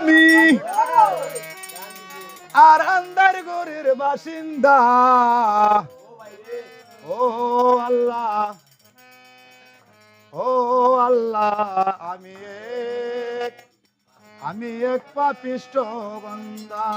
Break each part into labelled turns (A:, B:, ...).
A: আমি আর আন্দার বাসিন্দা। ও আল্লাহ ও আল্লাহ আমি এক আমি এক পাপিষ্ট বন্দা।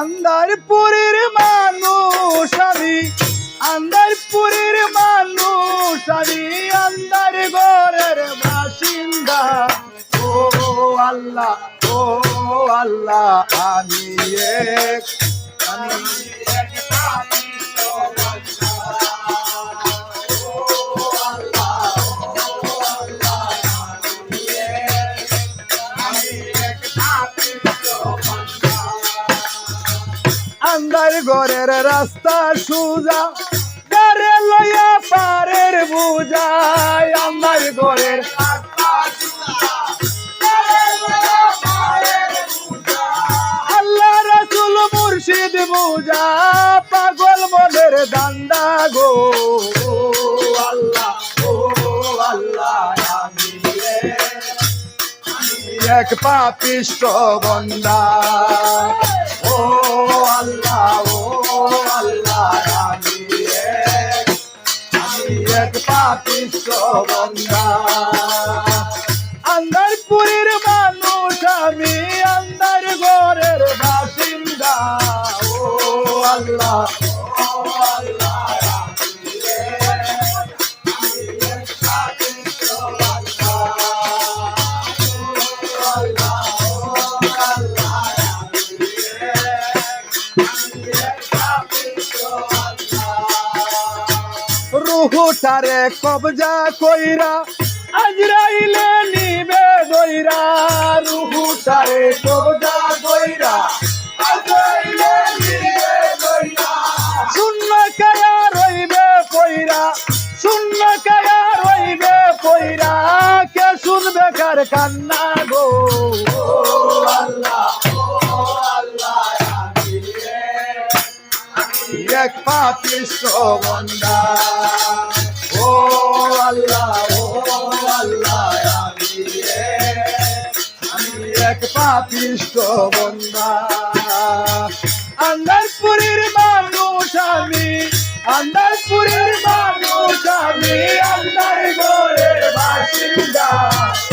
A: আন্দারপুরের মানুষ আমি, আন্দারপুরের মানুষ আমি, আন্দার ঘরের বাসিন্দা। ও আল্লাহ ও আল্লাহ, আমি এক আমি এক আন্দার ঘরের রাস্তা সুজা গারে লইয়া পারের বুঝায় আন্দার ঘরের। আল্লাহ রাসুল মুর্শিদ বুঝা, পাগল মনের দান্দা গো আল্লাহ ও আল্লাহ এক পাপিষ্ট বন্দা ও আল্লাহ ও আল্লাহ আমি এক পাপিষ্ট বন্দা রুহুটারে কবজা কইরা আজরাইলে নিবে দইরা। রুহুটারে কবজা কইরা আজরাইলে নিবে দইরা। শূন্য কায়া কইরা, শূন্য কায়া রইবে কইরা। কে শুনবে কার কান্না গো? এক পাপিষ্ট বন্দা ও আল্লাহ ও আল্লাহ, আমি আমি এক পাপিষ্ট বন্দা আন্দারপুরের মানুষ আমি আন্দারপুরের মানুষ আমি আন্দার গোরের বাসিন্দা।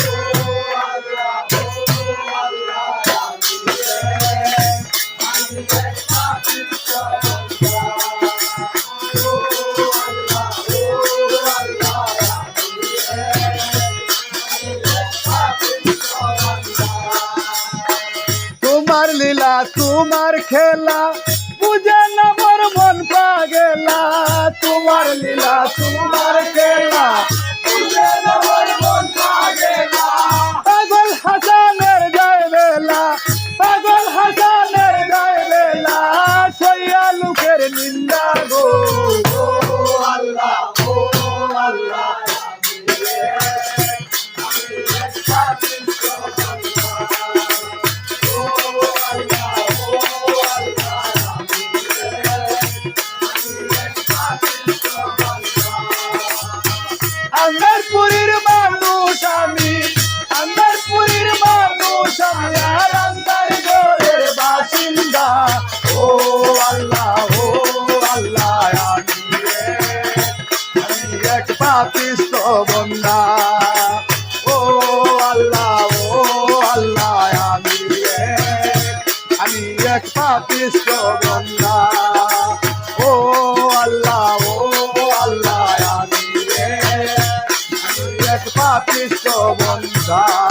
A: ও আল্লাহ লীলা তোমার খেলা বুঝে আন্দারপুরের মানুষ আমি। আন্দারপুরের মানুষ আমি, আর আন্দার ঘরের বাসিন্দা। ও আল্লাহ ও আল্লাহ আমি আমি এক পাপিষ্ট বন্দা। ও আল্লাহ ও আল্লাহ আমি আমি এক পাপিষ্ট বন্দা। আল্লাহ আমি